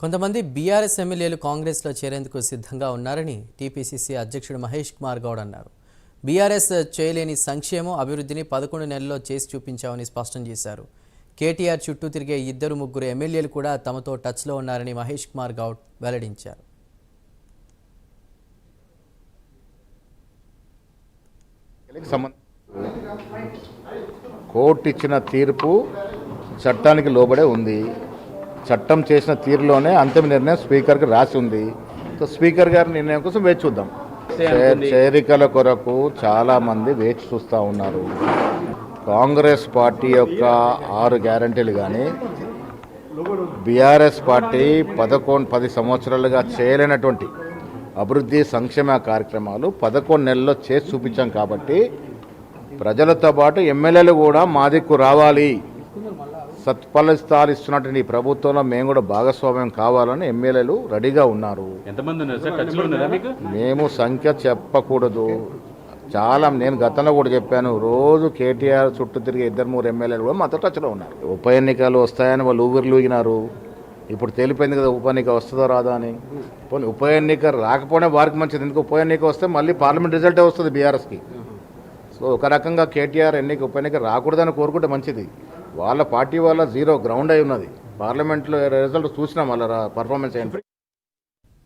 కొంతమంది బీఆర్ఎస్ ఎమ్మెల్యేలు కాంగ్రెస్లో చేరేందుకు సిద్ధంగా ఉన్నారని టీపీసీసీ అధ్యక్షుడు మహేష్ కుమార్ గౌడ్ అన్నారు. బీఆర్ఎస్ చేయలేని సంక్షేమం అభివృద్ధిని పదకొండు నెలల్లో చేసి చూపించామని స్పష్టం చేశారు. కేటీఆర్ చుట్టూ తిరిగే ఇద్దరు ముగ్గురు ఎమ్మెల్యేలు కూడా తమతో టచ్లో ఉన్నారని మహేష్ కుమార్ గౌడ్ వెల్లడించారు. కోర్టు ఇచ్చిన తీర్పు చట్టానికి లోబడే ఉంది. చట్టం చేసిన తీరులోనే అంతిమ నిర్ణయం స్పీకర్కి రాసి ఉంది. సో స్పీకర్ గారి నిర్ణయం కోసం వేచి చూద్దాం. చేరికల కొరకు చాలామంది వేచి చూస్తూ ఉన్నారు. కాంగ్రెస్ పార్టీ యొక్క ఆరు గ్యారంటీలు కానీ బీఆర్ఎస్ పార్టీ పదకొండు పది సంవత్సరాలుగా చేయలేనటువంటి అభివృద్ధి సంక్షేమ కార్యక్రమాలు పదకొండు నెలల్లో చేసి చూపించాం కాబట్టి ప్రజలతో పాటు ఎమ్మెల్యేలు కూడా మా దిక్కు రావాలి. సత్ఫలితాలు ఇస్తున్నటువంటి ఈ ప్రభుత్వంలో మేము కూడా భాగస్వామ్యం కావాలని ఎమ్మెల్యేలు రెడీగా ఉన్నారు. మేము సంఖ్య చెప్పకూడదు. చాలా నేను గతంలో కూడా చెప్పాను రోజు కేటీఆర్ చుట్టూ తిరిగే ఇద్దరు మూడు ఎమ్మెల్యేలు కూడా మాతో టచ్లో ఉన్నారు. ఉప ఎన్నికలు వస్తాయని వాళ్ళు ఊపిరి లూగినారు ఇప్పుడు తేలిపోయింది కదా ఉప ఎన్నిక వస్తుందో రాదా అని. పోనీ ఉప ఎన్నిక రాకపోయినా వారికి మంచిది ఎందుకు ఉప ఎన్నిక వస్తే మళ్ళీ పార్లమెంట్ రిజల్టే వస్తుంది బీఆర్ఎస్కి. సో ఒక రకంగా కేటీఆర్ ఎన్నిక ఉప ఎన్నిక రాకూడదని కోరుకుంటే మంచిది. వాళ్ళ పార్టీ వాళ్ళ జీరో గ్రౌండ్ అయి ఉన్నది. పార్లమెంట్లో రిజల్ట్ చూసినాం వాళ్ళ పర్ఫార్మెన్స్ ఏంటి